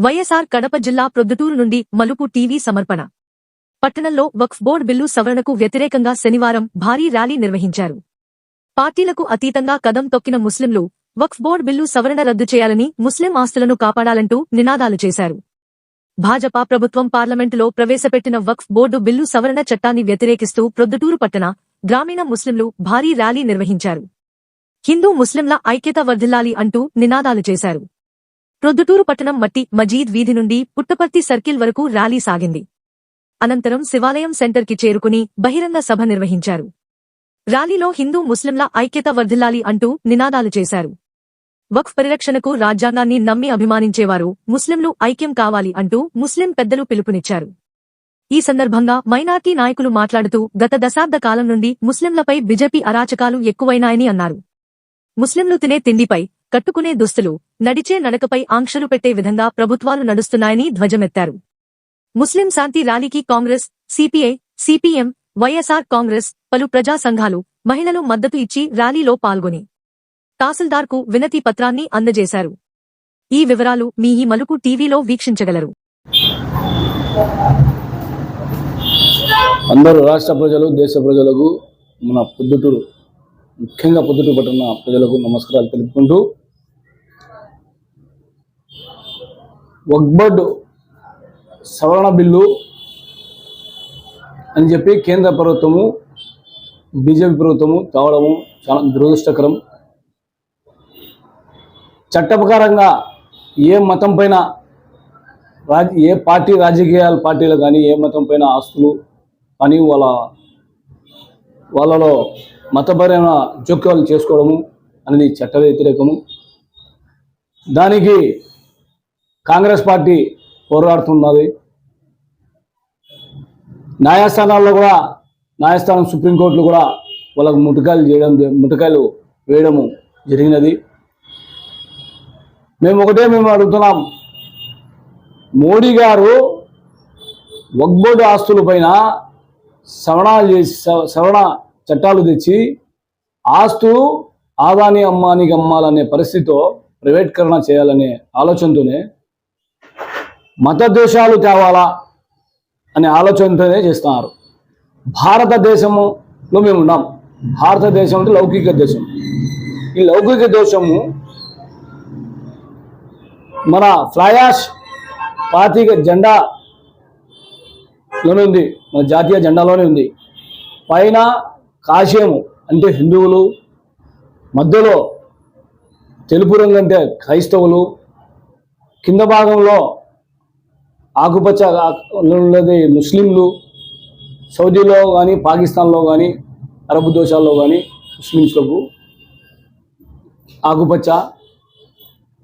వైఎస్ఆర్ కడప జిల్లా ప్రొద్దుటూరు నుండి మలుపు టీవీ సమర్పణ. పట్టణంలో వక్ఫ్ బోర్డు బిల్లు సవరణకు వ్యతిరేకంగా శనివారం భారీ ర్యాలీ నిర్వహించారు. పార్టీలకు అతీతంగా కదం తొక్కిన ముస్లింలు వక్ఫ్ బోర్డు బిల్లు సవరణ రద్దు చేయాలని ముస్లిం ఆస్తులను కాపాడాలంటూ నినాదాలు చేశారు. భాజపా ప్రభుత్వం పార్లమెంటులో ప్రవేశపెట్టిన వక్ఫ్ బోర్డు బిల్లు సవరణ చట్టాన్ని వ్యతిరేకిస్తూ ప్రొద్దుటూరు పట్టణ గ్రామీణ ముస్లింలు భారీ ర్యాలీ నిర్వహించారు. హిందూ ముస్లింల ఐక్యత వర్ధిల్లాలి అంటూ నినాదాలు చేశారు. ప్రొద్దుటూరు పట్టణం మట్టి మజీద్ వీధి నుండి పుట్టపర్తి సర్కిల్ వరకు ర్యాలీ సాగింది. అనంతరం శివాలయం సెంటర్కి చేరుకుని బహిరంగ సభ నిర్వహించారు. ర్యాలీలో హిందూ ముస్లింల ఐక్యత వర్ధిల్లాలి అంటూ నినాదాలు చేశారు. వక్ఫ్ పరిరక్షణకు రాజ్యాంగాన్ని నమ్మి అభిమానించేవారు ముస్లింలు ఐక్యం కావాలి అంటూ ముస్లిం పెద్దలు పిలుపునిచ్చారు. ఈ సందర్భంగా మైనార్టీ నాయకులు మాట్లాడుతూ గత దశాబ్ద కాలం నుండి ముస్లింలపై బిజెపి అరాచకాలు ఎక్కువైనాయని అన్నారు. ముస్లింలు తినే తిండిపై కట్టుకునే దుస్తులు నడిచే నడకపై ఆంక్షలు పెట్టే విధంగా ప్రభుత్వాలు నడుస్తున్నాయని ధ్వజమెత్తారు. ముస్లిం శాంతి ర్యాలీకి Congress CPI CPM YSR Congress పలు ప్రజా సంఘాలు మహిళలు మద్దతు ఇచ్చి ర్యాలీలో పాల్గొని తహసీల్దార్కు వినతి పత్రాన్ని అందజేశారు. ఈ వివరాలు మీ ఈ మలుపు టీవీలో వీక్షించగలరు. అందరూ రాష్ట్ర ప్రజలు దేశ ప్రజలకు మన పొద్దుటూరు ముఖ్యంగా పొద్దుటూరు పట్టణ ప్రజలకు నమస్కారాలు తెలుపుకుంటూ వక్బర్డ్ సవరణ బిల్లు అని చెప్పి కేంద్ర ప్రభుత్వము బీజేపీ ప్రభుత్వము తేవడము చాలా దురదృష్టకరం. చట్టప్రకారంగా ఏ మతం పైన రాజ ఏ పార్టీ రాజకీయాల పార్టీలు కానీ ఏ మతం పైన ఆస్తులు కానీ వాళ్ళ వాళ్ళలో మతపరమైన జోక్యాలు చేసుకోవడము అనేది చట్ట వ్యతిరేకము. దానికి కాంగ్రెస్ పార్టీ పోరాడుతున్నది. న్యాయస్థానాల్లో కూడా న్యాయస్థానం సుప్రీంకోర్టులు కూడా వాళ్ళకు ముటకాయలు చేయడం ముటకాయలు వేయడము జరిగినది. మేము ఒకటే మేము అడుగుతున్నాం. మోడీ గారు వగ్బోర్డు ఆస్తుల పైన సవరణాలు చేసి సవరణ చట్టాలు తెచ్చి ఆస్తులు ఆదాని అమ్మానికి అమ్మాలనే పరిస్థితితో ప్రైవేట్కరణ చేయాలనే ఆలోచనతోనే మత దేశాలు తేవాలా అనే ఆలోచనతోనే చేస్తున్నారు. భారతదేశములో మేము ఉన్నాం. భారతదేశం అంటే లౌకిక దేశం. ఈ లౌకిక దేశము మన ఫ్లయాష్ పాతిక జెండాలోనే ఉంది. మన జాతీయ జెండాలోనే ఉంది. పైన కాశ్యము అంటే హిందువులు మధ్యలో తెలుపు రంగు అంటే క్రైస్తవులు కింద భాగంలో ఆకుపచ్చ ఉన్నది ముస్లింలు సౌదీలో కానీ పాకిస్తాన్లో కానీ అరబ్ దేశాల్లో కానీ ముస్లింస్లకు ఆకుపచ్చ.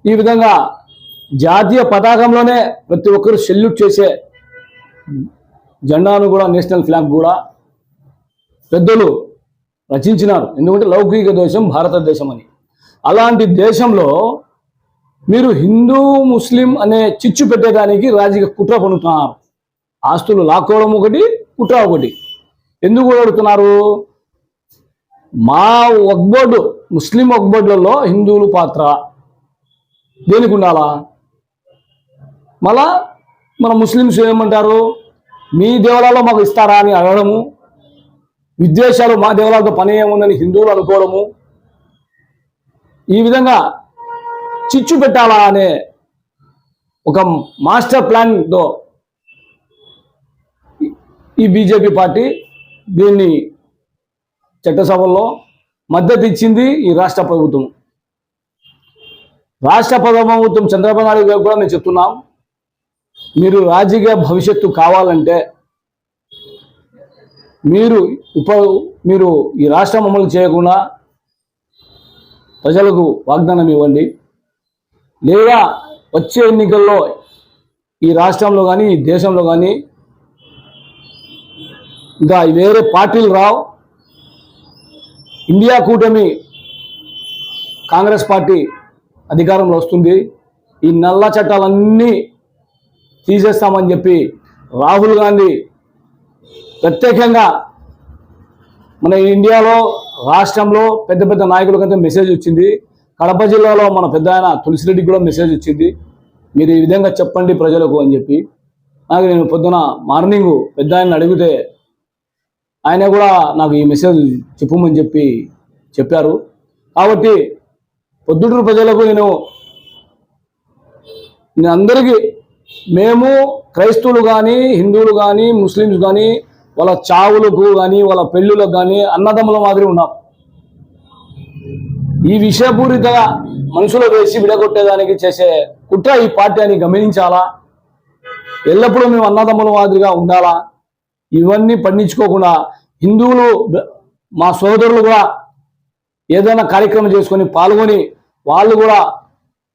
ఈ విధంగా జాతీయ పతాకంలోనే ప్రతి ఒక్కరు సెల్యూట్ చేసే జెండాను కూడా నేషనల్ ఫ్లాగ్ కూడా పెద్దలు రచించినారు. ఎందుకంటే లౌకిక దేశం భారతదేశం అని. అలాంటి దేశంలో మీరు హిందూ ముస్లిం అనే చిచ్చు పెట్టేదానికి రాజకీయ కుట్ర పన్నుతున్నారు. ఆస్తులు లాక్కోవడం ఒకటి కుట్ర ఒకటి. ఎందుకు అడుగుతున్నారు మా ఒక్బోర్డు ముస్లిం ఒక్బోర్డులలో హిందువులు పాత్ర దేనికి ఉండాలా? మళ్ళా మన ముస్లిమ్స్ ఏమంటారు? మీ దేవాలలో మాకు ఇస్తారా అని అడగడము. విద్వేషాలు మా దేవాలయాలతో పని ఏముందని హిందువులు అనుకోవడము. ఈ విధంగా చిచ్చు పెట్టాలా అనే ఒక మాస్టర్ ప్లాన్తో ఈ- బీజేపీ పార్టీ దీన్ని చట్టసభలో మద్దతు ఇచ్చింది ఈ రాష్ట్ర ప్రభుత్వం. రాష్ట్ర ప్రభుత్వం చంద్రబాబు నాయుడు గారు కూడా మేము చెప్తున్నాం మీరు రాజకీయ భవిష్యత్తు కావాలంటే మీరు ఉప మీరు ఈ రాష్ట్రం అమలు చేయకుండా ప్రజలకు వాగ్దానం ఇవ్వండి. లేదా వచ్చే ఎన్నికల్లో ఈ రాష్ట్రంలో కానీ ఈ దేశంలో కానీ ఇంకా వేరే పార్టీలు రావు. ఇండియా కూటమి కాంగ్రెస్ పార్టీ అధికారంలో వస్తుంది. ఈ నల్ల చట్టాలన్నీ తీసేస్తామని చెప్పి రాహుల్ గాంధీ ప్రత్యేకంగా మన ఇండియాలో రాష్ట్రంలో పెద్ద పెద్ద నాయకులకైతే మెసేజ్ వచ్చింది కడప జిల్లాలో మన పెద్ద ఆయన తులసిరెడ్డికి కూడా మెసేజ్ వచ్చింది మీరు ఈ విధంగా చెప్పండి ప్రజలకు అని చెప్పి. నాకు నేను పొద్దున మార్నింగ్ పెద్ద ఆయన అడిగితే ఆయన కూడా నాకు ఈ మెసేజ్ చెప్పమని చెప్పి చెప్పారు. కాబట్టి పొద్దుటూరు ప్రజలకు నేను నేను అందరికీ మేము క్రైస్తవులు కానీ హిందువులు కానీ ముస్లిమ్స్ కానీ వాళ్ళ చావులకు కానీ వాళ్ళ పెళ్ళిళ్ళకు కానీ అన్నదమ్ముల మాదిరి ఉన్నాం. ఈ విషయపూరితంగా మనసులో వేసి విడగొట్టేదానికి చేసే కుట్ర ఈ పార్టీ అని గమనించాలా? ఎల్లప్పుడూ మేము అన్నదమ్ముల మాదిరిగా ఉండాలా? ఇవన్నీ పండించుకోకుండా హిందువులు మా సోదరులు కూడా ఏదైనా కార్యక్రమం చేసుకొని పాల్గొని వాళ్ళు కూడా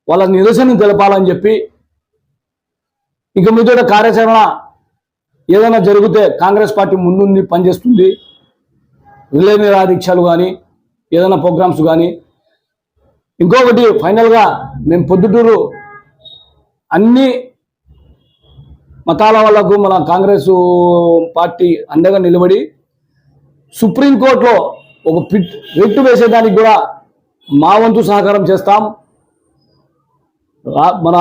వాళ్ళ నిరసన తెలపాలని చెప్పి ఇక మీద కార్యాచరణ ఏదైనా జరిగితే కాంగ్రెస్ పార్టీ ముందుండి పనిచేస్తుంది. రిలే నిరాదీక్షలు కానీ ఏదైనా ప్రోగ్రామ్స్ కానీ ఇంకొకటి ఫైనల్గా మేము పొద్దుటూరు అన్ని మతాల వాళ్ళకు మన కాంగ్రెస్ పార్టీ అండగా నిలబడి సుప్రీంకోర్టులో ఒక పిట్ రెట్టు వేసేదానికి కూడా మా వంతు సహకారం చేస్తాం. రా- మన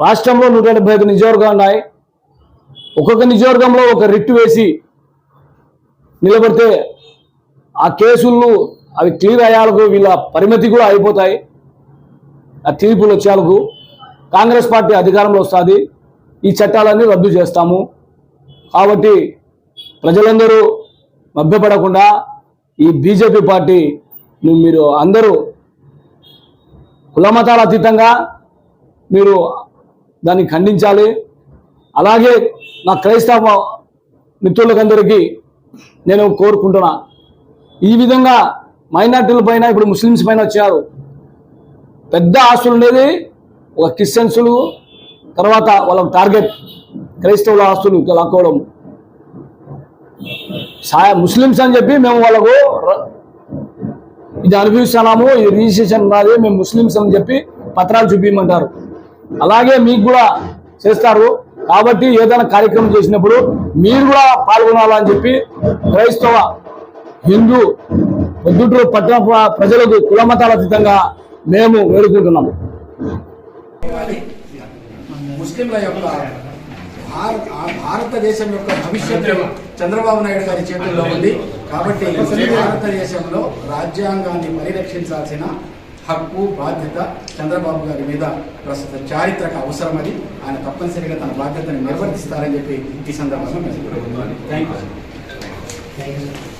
రాష్ట్రంలో నూట డెబ్బై ఐదు నియోజకవర్గాలు ఉన్నాయి ఒక్కొక్క నియోజకవర్గంలో ఒక రిట్టు వేసి నిలబడితే ఆ కేసులు అవి క్లియర్ అయ్యాలకు వీళ్ళ పరిమితి కూడా అయిపోతాయి. ఆ తీర్పులు వచ్చేందుకు కాంగ్రెస్ పార్టీ అధికారంలో వస్తుంది. ఈ చట్టాలన్నీ రద్దు చేస్తాము. కాబట్టి ప్రజలందరూ మభ్యపడకుండా ఈ బీజేపీ పార్టీ మీరు అందరూ కులమతాల అతీతంగా మీరు దాన్ని ఖండించాలి. అలాగే నా క్రైస్తవ మిత్రులకందరికీ నేను కోరుకుంటున్నా. ఈ విధంగా మైనార్టీల పైన ఇప్పుడు ముస్లిమ్స్ పైన వచ్చారు. పెద్ద ఆస్తులు ఉండేది ఒక క్రిస్టియన్స్లు తర్వాత వాళ్ళ టార్గెట్ క్రైస్తవుల ఆస్తులు లాక్కోవడం. సా ముస్లిమ్స్ అని చెప్పి మేము వాళ్ళకు ఇది అనుభవిస్తున్నాము ఇది రిజిస్ట్రేషన్ ఉన్నది మేము ముస్లిమ్స్ అని చెప్పి పత్రాలు చూపించమంటారు. అలాగే మీకు కూడా చేస్తారు. కాబట్టి ఏదైనా కార్యక్రమం చేసినప్పుడు మీరు కూడా పాల్గొనాలని చెప్పి క్రైస్తవ హిందూ పొద్దుటూరు పట్టణ ప్ర- ప్రజలకు కులమతాల అతీతంగా మేము వేడుకుంటున్నాము. ముస్లింల యొక్క భారతదేశం యొక్క భవిష్యత్తు చంద్రబాబు నాయుడు గారి చేతుల్లో ఉంది. కాబట్టి భారతదేశంలో రాజ్యాంగాన్ని పరిరక్షించాల్సిన హక్కు బాధ్యత చంద్రబాబు గారి మీద ప్రస్తుత చారిత్రక అవసరం అది. ఆయన తప్పనిసరిగా తన బాధ్యతను నిర్వర్తిస్తారని చెప్పి ఈ సందర్భంగా థ్యాంక్ యూ